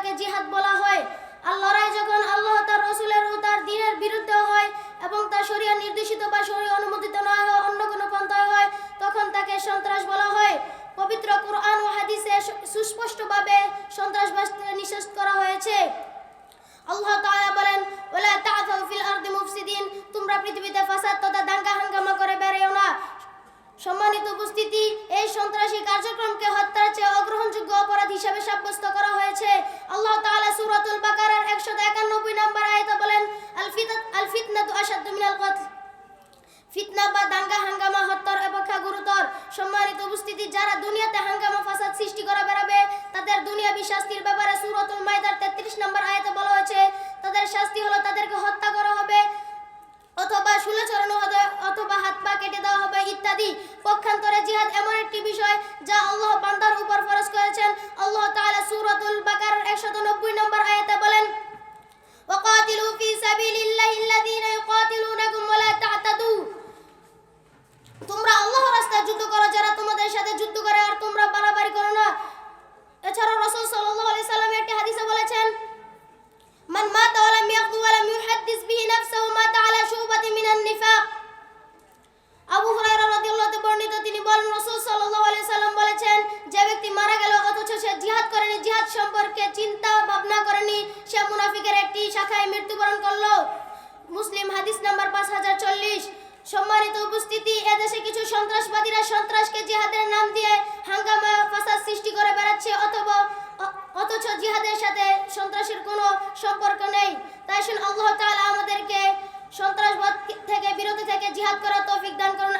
তাকে জিহাদ বলা হয়। আর লড়াই যখন আল্লাহ তার রসুলের ও তার দিনের বিরুদ্ধে হয় এবং তা শরিয়া নির্দেশিত বা শরীয় অনুমোদিত নয় হয় অন্য কোনো পন্থায় হয়, তখন তাকে সন্ত্রাস বলা হয়। পবিত্র কোরআন ও হাদিসে সুস্পষ্টভাবে সন্ত্রাসবাদকে নিষেধ করা হয়েছে। আল্লাহ তাআলা বলেন, ওয়ালা তা'থাউ ফিল আরদি মুফসিদিন তোমরা পৃথিবীতে ফাসাদ তথা দাঙ্গা হাঙ্গামা করে বেরিও না। সম্মানিত উপস্থিতি, এই সন্ত্রাসী কার্যক্রমকে হত্যার চেয়ে অগ্রহণযোগ্য অপরাধ হিসেবে সাব্যস্ত করা হয়েছে আল্লাহ তাআলা সূরাতুল বাকারার 191 নম্বর আয়াতে বলেন আল ফিতনাত আল ফিতনাতু আশাদ্দু মিনাল কতল। ফিতনা বা দাঙ্গা, হাঙ্গামা, হত্যার অপেক্ষা গুরুতর। সম্মানিত উপস্থিতি, যারা দুনিয়াতে হাঙ্গামা, ফাসাদ সৃষ্টি করে বেড়াবে, তাদের দুনিয়াবি শাস্তির ব্যাপারে সূরাতুল মাইদার 33 নম্বর আয়াতে বলা হয়েছে, তাদের শাস্তি হলো তাদেরকে হত্যা করা হবে, অথবা শুলে চড়ানো হবে, অথবা হাত পা কেটে দেওয়া হবে, ইত্যাদি। পক্ষান্তরে জিহাদ এমন একটি বিষয় যা আল্লাহ বান্দার উপর ফরজ করেছেন। আল্লাহ তাআলা সূরাতুল বাকারার 190 জিহাদ সম্পর্কে চিন্তা ভাবনা করেনি। সে মুনাফিকের একটি শাখায় মৃত্যুবরণ করল। মুসলিম হাদিস নাম্বার পাঁচ হাজার চল্লিশ। সম্মানিত উপস্থিতি, এদেশে কিছু সন্ত্রাসবাদীরা সন্ত্রাসকে জিহাদের নাম দিয়ে হাঙ্গামা, ফাসাদ সৃষ্টি করে বেড়াচ্ছে, অথবা অথচ জিহাদের সাথে সন্ত্রাসের কোনো সম্পর্ক নেই। তাই শুন আল্লাহ তাআলা আমাদেরকে সন্ত্রাসবাদ থেকে বিরত থেকে জিহাদ করার তৌফিক দান করুন।